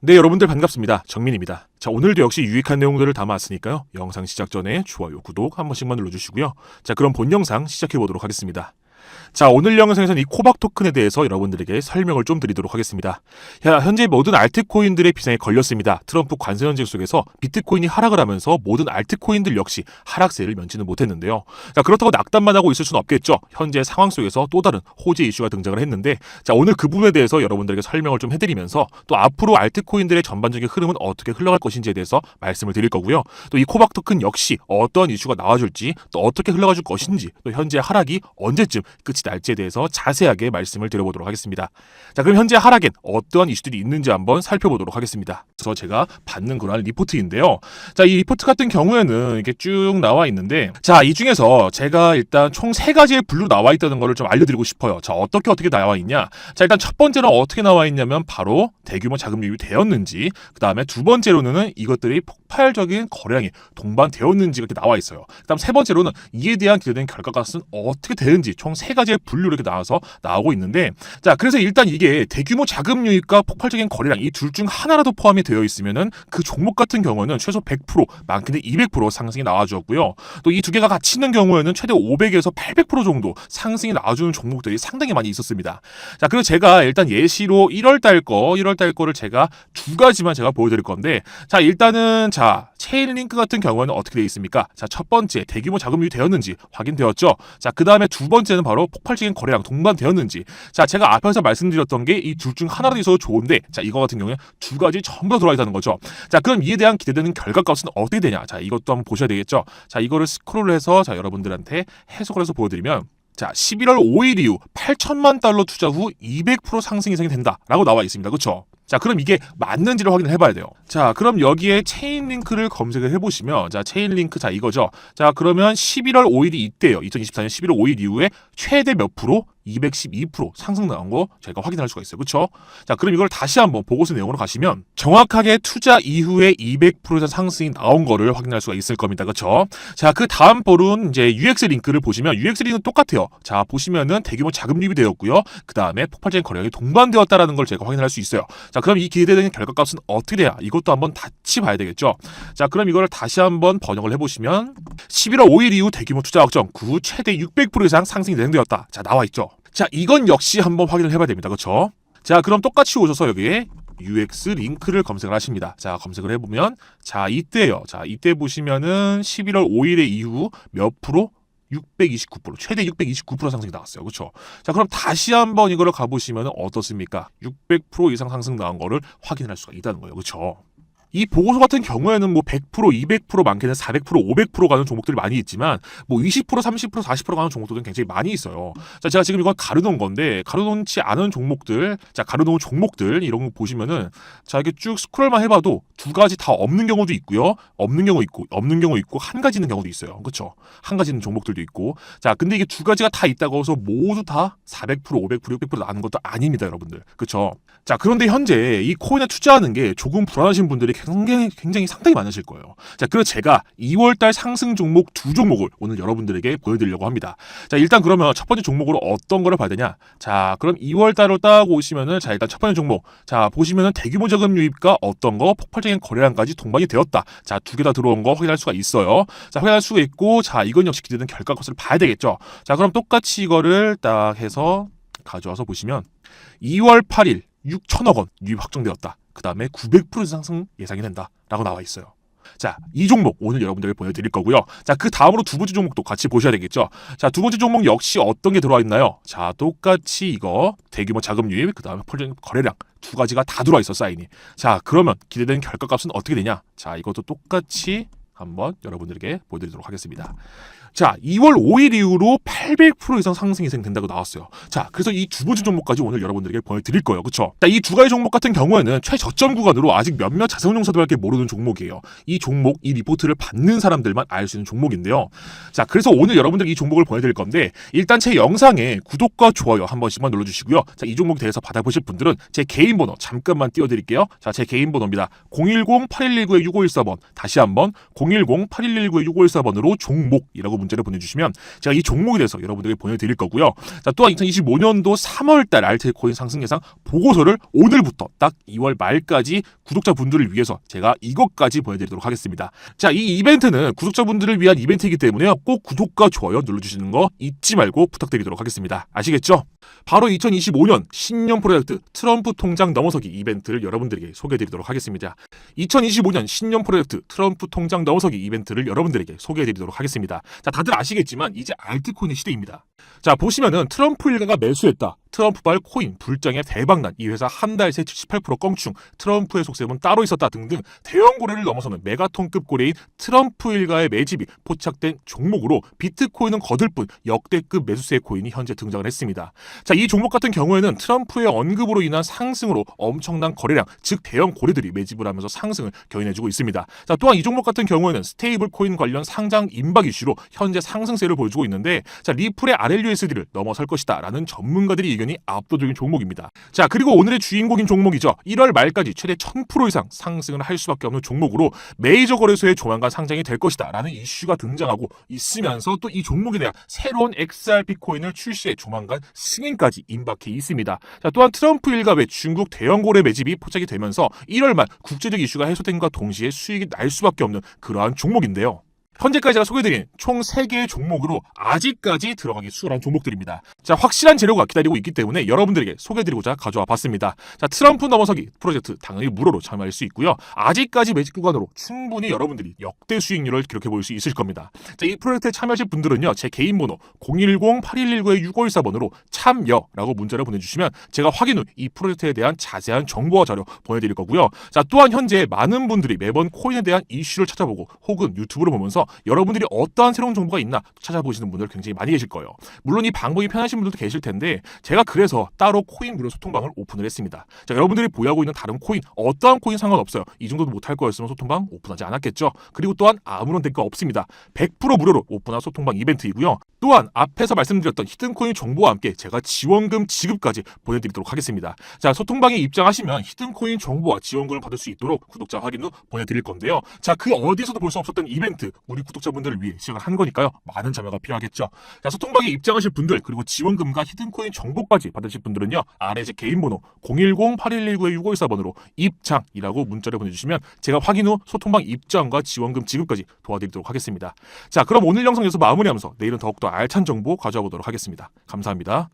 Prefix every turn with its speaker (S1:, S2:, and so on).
S1: 네, 여러분들 반갑습니다. 정민입니다. 자, 오늘도 역시 유익한 내용들을 담아왔으니까요. 영상 시작 전에 좋아요, 구독 한 번씩만 눌러주시고요. 자, 그럼 본 영상 시작해 보도록 하겠습니다. 자, 오늘 영상에서는 이 코박 토큰에 대해서 여러분들에게 설명을 좀 드리도록 하겠습니다. 야, 현재 모든 알트코인들의 비상에 걸렸습니다. 트럼프 관세 전쟁 속에서 비트코인이 하락을 하면서 모든 알트코인들 역시 하락세를 면치는 못했는데요. 자, 그렇다고 낙담만 하고 있을 수는 없겠죠. 현재 상황 속에서 또 다른 호재 이슈가 등장을 했는데, 자, 오늘 그 부분에 대해서 여러분들에게 설명을 좀 해드리면서 또 앞으로 알트코인들의 전반적인 흐름은 어떻게 흘러갈 것인지에 대해서 말씀을 드릴 거고요. 또 이 코박 토큰 역시 어떤 이슈가 나와줄지 또 어떻게 흘러가줄 것인지 또 현재 하락이 언제쯤 끝이 날지에 대해서 자세하게 말씀을 드려보도록 하겠습니다. 자, 그럼 현재 하락엔 어떠한 이슈들이 있는지 한번 살펴보도록 하겠습니다. 그래서 제가 받는 그런 리포트인데요. 자, 이 리포트 같은 경우에는 이렇게 쭉 나와 있는데, 자, 이 중에서 제가 일단 총 세 가지의 분류로 나와 있다는 거를 좀 알려드리고 싶어요. 자, 어떻게 어떻게 나와 있냐? 자, 일단 첫 번째는 어떻게 나와 있냐면 바로 대규모 자금 유입이 되었는지, 그 다음에 두 번째로는 이것들이 폭발적인 거래량이 동반되었는지가 이렇게 나와 있어요. 그 다음 세 번째로는 이에 대한 기대된 결과값은 어떻게 되는지 총 세 가지의 분류로 이렇게 나와서 나오고 있는데 자 그래서 일단 이게 대규모 자금 유입과 폭발적인 거래량 이 둘 중 하나라도 포함이 되어 있으면은 그 종목 같은 경우는 최소 100% 많게는 200% 상승이 나와주었고요. 또 이 두 개가 같이 있는 경우에는 최대 500에서 800% 정도 상승이 나와주는 종목들이 상당히 많이 있었습니다. 자 그래서 제가 일단 예시로 1월 달 거, 1월 달 거를 제가 두 가지만 제가 보여드릴 건데 자 일단은 자 체인링크 같은 경우에는 어떻게 되어 있습니까? 자 첫 번째 대규모 자금 유입 되었는지 확인되었죠. 자 그 다음에 두 번째는 바로 폭발적인 거래량 동반되었는지. 자 제가 앞에서 말씀드렸던 게 이 둘 중 하나라도 있어도 좋은데 자 이거 같은 경우에 두 가지 전부 다 들어와 있다는 거죠. 자 그럼 이에 대한 기대되는 결과값은 어떻게 되냐? 자 이것도 한번 보셔야 되겠죠. 자 이거를 스크롤을 해서 자 여러분들한테 해석을 해서 보여드리면. 자, 11월 5일 이후 8천만 달러 투자 후 200% 상승 이상이 된다라고 나와 있습니다. 그렇죠? 자, 그럼 이게 맞는지를 확인을 해봐야 돼요. 자, 그럼 여기에 체인 링크를 검색을 해보시면, 자, 체인 링크, 자, 이거죠. 자, 그러면 11월 5일이 이때요. 2024년 11월 5일 이후에 최대 몇 프로? 212% 상승 나온 거 저희가 확인할 수가 있어요. 그렇죠? 자, 그럼 이걸 다시 한번 보고서 내용으로 가시면 정확하게 투자 이후에 200% 이상 상승이 나온 거를 확인할 수가 있을 겁니다. 그렇죠? 자, 그 다음 볼은 이제 UX 링크를 보시면 UX 링크는 똑같아요. 자, 보시면은 대규모 자금 유입이 되었고요. 그 다음에 폭발적인 거래량이 동반되었다라는 걸 제가 확인할 수 있어요. 자, 그럼 이 기대되는 결과값은 어떻게 돼야? 이것도 한번 같이 봐야 되겠죠? 자, 그럼 이거를 다시 한번 번역을 해 보시면 11월 5일 이후 대규모 투자 확정 그 후 최대 600% 이상 상승이 예상되었다. 자, 나와 있죠. 자, 이건 역시 한번 확인을 해봐야 됩니다. 그렇죠? 자, 그럼 똑같이 오셔서 여기에 UX 링크를 검색을 하십니다. 자, 검색을 해보면 자, 이때요. 자, 이때 보시면은 11월 5일에 이후 몇 프로? 629% 최대 629% 상승이 나왔어요. 그렇죠? 자, 그럼 다시 한번 이거를 가보시면 어떻습니까? 600% 이상 상승 나온 거를 확인할 수가 있다는 거예요. 그렇죠? 이 보고서 같은 경우에는 뭐 100%, 200% 많게는 400%, 500% 가는 종목들이 많이 있지만 뭐 20%, 30%, 40% 가는 종목들은 굉장히 많이 있어요. 자, 제가 지금 이건 가려놓은 건데 가려놓지 않은 종목들, 자 가려놓은 종목들 이런 거 보시면은 자 이렇게 쭉 스크롤만 해봐도 두 가지 다 없는 경우도 있고요, 없는 경우 있고, 없는 경우 있고 한 가지 있는 경우도 있어요. 그렇죠? 한 가지 있는 종목들도 있고, 자 근데 이게 두 가지가 다 있다고 해서 모두 다 400%, 500%, 600% 나는 것도 아닙니다, 여러분들. 그렇죠? 자 그런데 현재 이 코인에 투자하는 게 조금 불안하신 분들이 굉장히 굉장히 상당히 많으실 거예요. 자, 그래서 제가 2월달 상승 종목 두 종목을 오늘 여러분들에게 보여드리려고 합니다. 자, 일단 그러면 첫 번째 종목으로 어떤 거를 봐야 되냐? 자, 그럼 2월달로 따고 오시면은 자, 일단 첫 번째 종목. 자, 보시면은 대규모 자금 유입과 어떤 거 폭발적인 거래량까지 동반이 되었다. 자, 두 개 다 들어온 거 확인할 수가 있어요. 자, 확인할 수가 있고, 자, 이건 역시 기대되는 결과값을 봐야 되겠죠. 자, 그럼 똑같이 이거를 딱 해서 가져와서 보시면 2월 8일 6천억 원 유입 확정되었다. 그 다음에 900% 상승 예상이 된다라고 나와 있어요. 자, 이 종목 오늘 여러분들에게 보여드릴 거고요. 자, 그 다음으로 두 번째 종목도 같이 보셔야 되겠죠. 자, 두 번째 종목 역시 어떤 게 들어와 있나요? 자, 똑같이 이거 대규모 자금 유입, 그 다음에 폴전 거래량 두 가지가 다 들어와 있어 사인이. 자, 그러면 기대되는 결과값은 어떻게 되냐? 자, 이것도 똑같이 한번 여러분들에게 보여드리도록 하겠습니다. 자, 2월 5일 이후로 800% 이상 상승이 예상된다고 나왔어요. 자, 그래서 이 두 번째 종목까지 오늘 여러분들에게 보여드릴 거예요. 그쵸? 자, 이 두 가지 종목 같은 경우에는 최저점 구간으로 아직 몇몇 자산운용사들밖에 모르는 종목이에요. 이 종목, 이 리포트를 받는 사람들만 알 수 있는 종목인데요. 자, 그래서 오늘 여러분들이 이 종목을 보여드릴 건데, 일단 제 영상에 구독과 좋아요 한 번씩만 눌러주시고요. 자, 이 종목에 대해서 받아보실 분들은 제 개인 번호 잠깐만 띄워드릴게요. 자, 제 개인 번호입니다. 010-8119-6514번. 다시 한번 010-8119-6514번으로 종목이라고 문자를 보내주시면 제가 이 종목에 대해서 여러분들에게 보내드릴 거고요. 자, 또한 2025년도 3월달 알테코인 상승 예상 보고서를 오늘부터 딱 2월 말까지 구독자분들을 위해서 제가 이것까지 보여드리도록 하겠습니다. 자, 이 이벤트는 구독자분들을 위한 이벤트이기 때문에요. 꼭 구독과 좋아요 눌러주시는 거 잊지 말고 부탁드리도록 하겠습니다. 아시겠죠? 바로 2025년 신년 프로젝트 트럼프 통장 넘어서기 이벤트를 여러분들에게 소개해드리도록 하겠습니다. 2025년 신년 프로젝트 트럼프 통장 넘어서기 이벤트를 여러분들에게 소개해드리도록 하겠습니다. 자, 다들 아시겠지만 이제 알트코인의 시대입니다. 자, 보시면은 트럼프 일가가 매수했다. 트럼프발 코인 불장의 대박난 이 회사 한 달 새 78% 껑충 트럼프의 속셈은 따로 있었다 등등 대형 고래를 넘어서는 메가톤급 고래인 트럼프 일가의 매집이 포착된 종목으로 비트코인은 거들 뿐 역대급 매수세 코인이 현재 등장을 했습니다. 자, 이 종목 같은 경우에는 트럼프의 언급으로 인한 상승으로 엄청난 거래량, 즉 대형 고래들이 매집을 하면서 상승을 견인해주고 있습니다. 자, 또한 이 종목 같은 경우에는 스테이블 코인 관련 상장 임박 이슈로 현재 상승세를 보여주고 있는데, 자, 리플의 RLUSD를 넘어설 것이다라는 전문가들의 의견 이 압도적인 종목입니다. 자, 그리고 오늘의 주인공인 종목이죠. 1월 말까지 최대 1000% 이상 상승을 할 수밖에 없는 종목으로 메이저 거래소에 조만간 상장이 될 것이다 라는 이슈가 등장하고 있으면서 또 이 종목에 대한 새로운 XRP 코인을 출시해 조만간 승인까지 임박해 있습니다. 자, 또한 트럼프 일가의 중국 대형 고래 매집이 포착이 되면서 1월 말 국제적 이슈가 해소된과 동시에 수익이 날 수밖에 없는 그러한 종목인데요. 현재까지 제가 소개드린 총 3개의 종목으로 아직까지 들어가기 수월한 종목들입니다. 자, 확실한 재료가 기다리고 있기 때문에 여러분들에게 소개드리고자 가져와 봤습니다. 자, 트럼프 넘어서기 프로젝트 당연히 무료로 참여할 수 있고요. 아직까지 매직 구간으로 충분히 여러분들이 역대 수익률을 기록해 볼 수 있을 겁니다. 자, 이 프로젝트에 참여하실 분들은요, 제 개인 번호 010-8119-6514번으로 참여라고 문자를 보내주시면 제가 확인 후 이 프로젝트에 대한 자세한 정보와 자료 보내드릴 거고요. 자, 또한 현재 많은 분들이 매번 코인에 대한 이슈를 찾아보고 혹은 유튜브를 보면서 여러분들이 어떠한 새로운 정보가 있나 찾아보시는 분들 굉장히 많이 계실 거예요. 물론 이 방법이 편하신 분들도 계실 텐데 제가 그래서 따로 코인 무료 소통방을 오픈을 했습니다. 자, 여러분들이 보유하고 있는 다른 코인 어떠한 코인 상관없어요. 이 정도도 못할 거였으면 소통방 오픈하지 않았겠죠. 그리고 또한 아무런 대가 없습니다. 100% 무료로 오픈한 소통방 이벤트이고요. 또한 앞에서 말씀드렸던 히든코인 정보와 함께 제가 지원금 지급까지 보내드리도록 하겠습니다. 자, 소통방에 입장하시면 히든코인 정보와 지원금을 받을 수 있도록 구독자 확인 후 보내드릴 건데요. 자, 그 어디서도 볼 수 없었던 이벤트 우리 구독자분들을 위해 시작을 한 거니까요. 많은 참여가 필요하겠죠. 자, 소통방에 입장하실 분들 그리고 지원금과 히든코인 정보까지 받으실 분들은요. 아래 제 개인 번호 010-8119-6514번으로 입장이라고 문자를 보내주시면 제가 확인 후 소통방 입장과 지원금 지급까지 도와드리도록 하겠습니다. 자, 그럼 오늘 영상 여기서 마무리하면서 내일은 더욱더 알찬 정보 가져와 보도록 하겠습니다. 감사합니다.